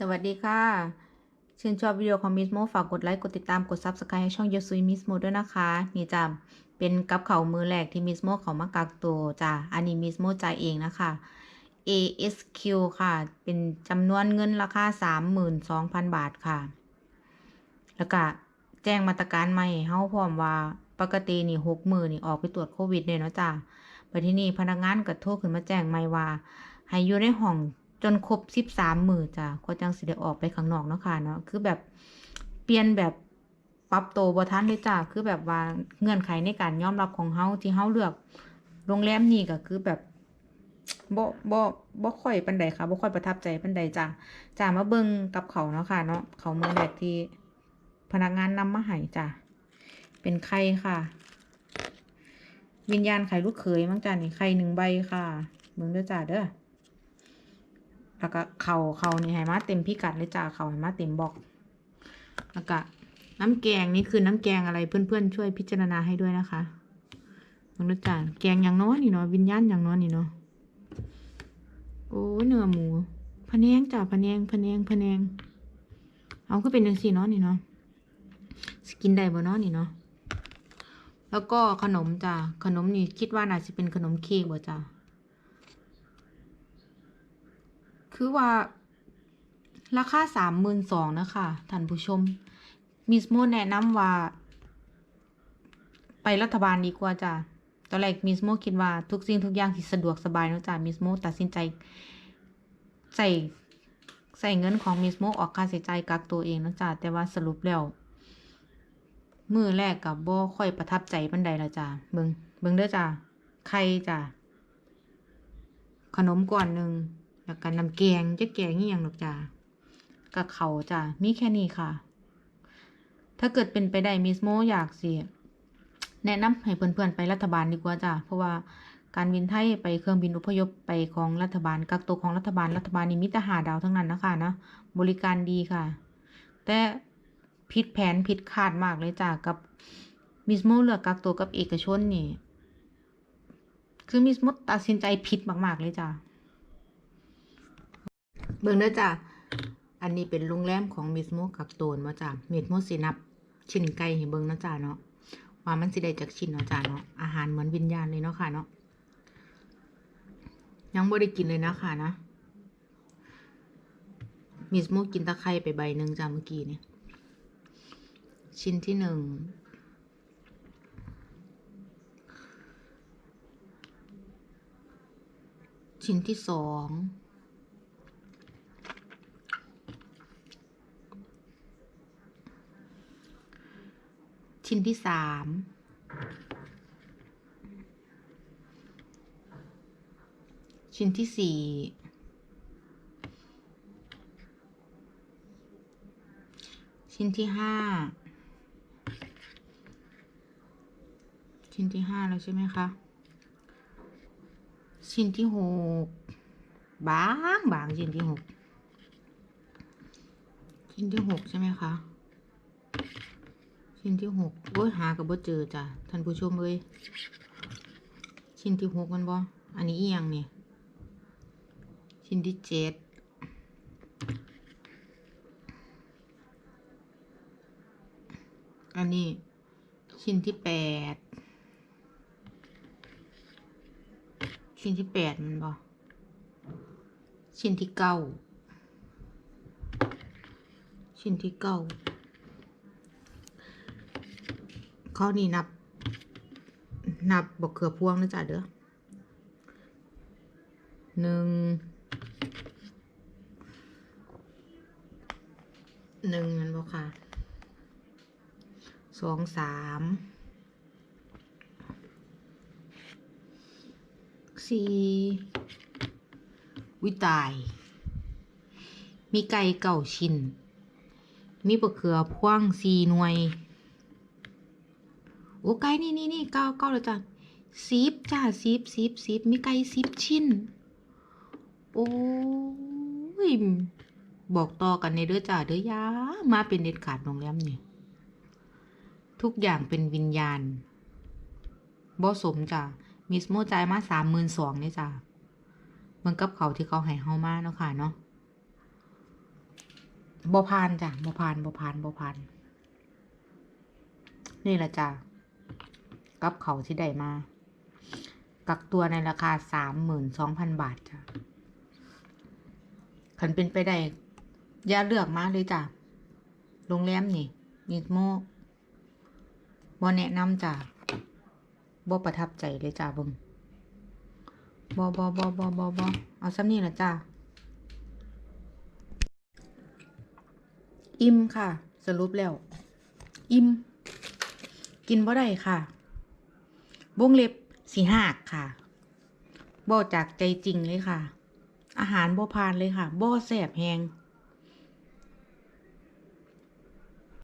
สวัสดีค่ะ ชื่นชอบวิดีโอของมิสโมฝากกดไลค์ กดติดตาม กด Subscribe ให้ช่องย o ซุยมิสโมด้วยนะคะ นี่จ้ะเป็นกับเขามือแรกที่มิสโมเขามากักตัวจ้ะอันนี้มิสโมจ่ายเองนะคะ ASQ ค่ะ เป็นจำนวนเงินราคา 32,000 บาทค่ะ แล้วก็แจ้งมาตรการใหม่ให้เฮาพร้อมว่าปกตินี่หกมือนี่ออกไปตรวจโควิดเนี่ยเนาะจ้ะไปที่นี่พนักงานก็โทรขึ้นมาแจ้งใหม่ว่า ให้อยู่ในห้อง นครบสิบสามมือจ้ะก็จังสิได้ออกไปข้างนอกเนาะค่ะเนาะคือแบบเปลี่ยนแบบปรับโตบ่ทันเลยจ้ะคือแบบว่าเงื่อนไขในการยอมรับของเฮาที่เฮาเลือก โรงแรมนี้ก็คือแบบบ่บ่บ่ค่อยปานใดค่ะบ่ค่อยประทับใจปานใดจ้ะจ้ามาเบิ่งกับเขาเนาะค่ะเนาะเขาวมื้อแรกที่พนักงานนำมาให้จ้ะเป็นไข่ค่ะ วิญญาณไข่ลูกเขยมั้งจ้ะนี่ไข่หนึ่งใบค่ะเบิ่งเด้อจ้าเด้อ แล้วก็เขาเขานี่ให้มาเต็มพิกัดเลยจ้าเขาให้มาเต็มบอกแล้วก็น้ำแกงนี่คือน้ำแกงอะไรเพื่อนๆช่วยพิจารณาให้ด้วยนะคะมนุษย์จ้าแกงอย่างน้อยนี่เนาะวิญญาณอย่างน้อยนี่เนาะโอ้เนื้อหมูพะแนงจ้าพะแนงพะแนงพะแนงเอาก็เป็นจังสี่เนาะนี่เนาะสกินได้บ่เนาะนี่เนาะแล้วก็ขนมจ้าขนมนี่คิดว่าน่าจะเป็นขนมเค้กบ่จ้า คือว่า ราคาสามหมื่นสองนะคะท่านผู้ชม มิสโมแนะนำว่า ไปรัฐบาลดีกว่าจ้ะตอนแรกมิสโมคิดว่าทุกสิ่งทุกอย่างที่สะดวกสบายเนะจ้ะมิสโมตัดสินใจใส่ใส่เงินของมิสโมออกค่าใช้จ่ายกักตัวเองนะจ้ะแต่ว่าสรุปแล้วมือแรกกับบ่ค่อยประทับใจปันใดละจ้ะเบิงเบิงเด้อจ้ะไข่จ้ะขนมก่อนหนึ่ง แล้วก็น้ำแกงจะแกงนี่ยังหรอกจ้ากับเขาจ้ามีแค่นี้ค่ะ ถ้าเกิดเป็นไปได้มิสโมอยากสิแนะนำให้เพื่อนๆไปรัฐบาลดีกว่าจ้าเพราะว่าการบินไทยไปเครื่องบินอพยพไปของรัฐบาลกักตัวของรัฐบาลรัฐบาลนี่มิตรหาดาวทั้งนั้นนะคะนะบริการดีค่ะ แต่ผิดแผนผิดคาดมากเลยจ้ากับมิสโมเลือกกักตัวกับเอกชนนี่ คือมิสโมตัดสินใจผิดมากๆเลยจ้า เบิ่งเด้อจ้ะ อันนี้เป็นโรงแรมของมิสโมกับโตนมาจ้ะมิสโมสินับ ชิ้นไก่ให้เบิ่งนะจ้ะเนาะ ว่ามันสิได้จากชิ้นเนาะจ้ะเนาะ อาหารเหมือนวิญญาณเลยเนาะค่ะเนาะ ยังบ่ได้กินเลยนะค่ะนะ มิสโมกินตะไคร้ไปใบหนึ่งจ้ะเมื่อกี้เนี่ยชิ้นที่หนึ่งชิ้นที่สอง ชิ้นที่สามชิ้นที่สี่ชิ้นที่ห้าชิ้นที่ห้าแล้วใช่ไหมคะ ชิ้นที่หกบางบางชิ้นที่หกชิ้นที่หกใช่ไหมคะ ชิ้นที่หกโอ้ยหากับบ่เจอจ้ะท่านผู้ชมเอ้ยชิ้นที่หกมันบ่อันนี้เอียงเนี่ยชิ้นที่เจ็ดอันนี้ชิ้นที่แปดชิ้นที่แปดมันบ่ชิ้นที่เก้าชิ้นที่เก้า ข้อนี้นับ นับบอกเขือพวงนะจ๊ะเด้อหนึ่งหนึ่งนั่นบอกค่ะสองสามสี่วิตาย มีไก่เก่าชิ้น มีบะเขือพ่วงสี่หน่วย โอ้ไก่นี่นี่นี่เก้าเก้าเลยจ้ะสิบจ้าสิบสิบสิบมีไก่สิบชิ้น โอ้ย บอกต่อกันในเด้อจ้าเด้อยามาเป็นเด็ดขาดโรงแรมนี่ทุกอย่างเป็นวิญญาณบ่สมจ้ะมิสโมจ่ายมาสามหมื่นสองเนี่ยจ้ะมันกับเขาที่เขาให้เฮามาเนาะค่ะเนาะบ่ผ่านจ้ะบ่ผ่านบ่ผ่านบ่ผ่านนี่แหละจ้ะ กับเขาที่ได้มา กักตัวในราคาสามหมื่นสองพันบาทจ้ะขันเป็นไปได้อย่าเลือกมาเลยจ้ะโรงแรมนี่นิโมบ่แนะนำจ้ะบ่ประทับใจเลยจ้ะบึงบ่บ่บ่บ่บ่บ่เอาซ้ำนี่ละจ้ะอิ่มค่ะ สรุปแล้ว อิ่ม กินบ่ได้ค่ะ วงเล็บสีหักค่ะบ่จากใจจริงเลยค่ะ อาหารบ่ผ่านเลยค่ะบ่แสบแหง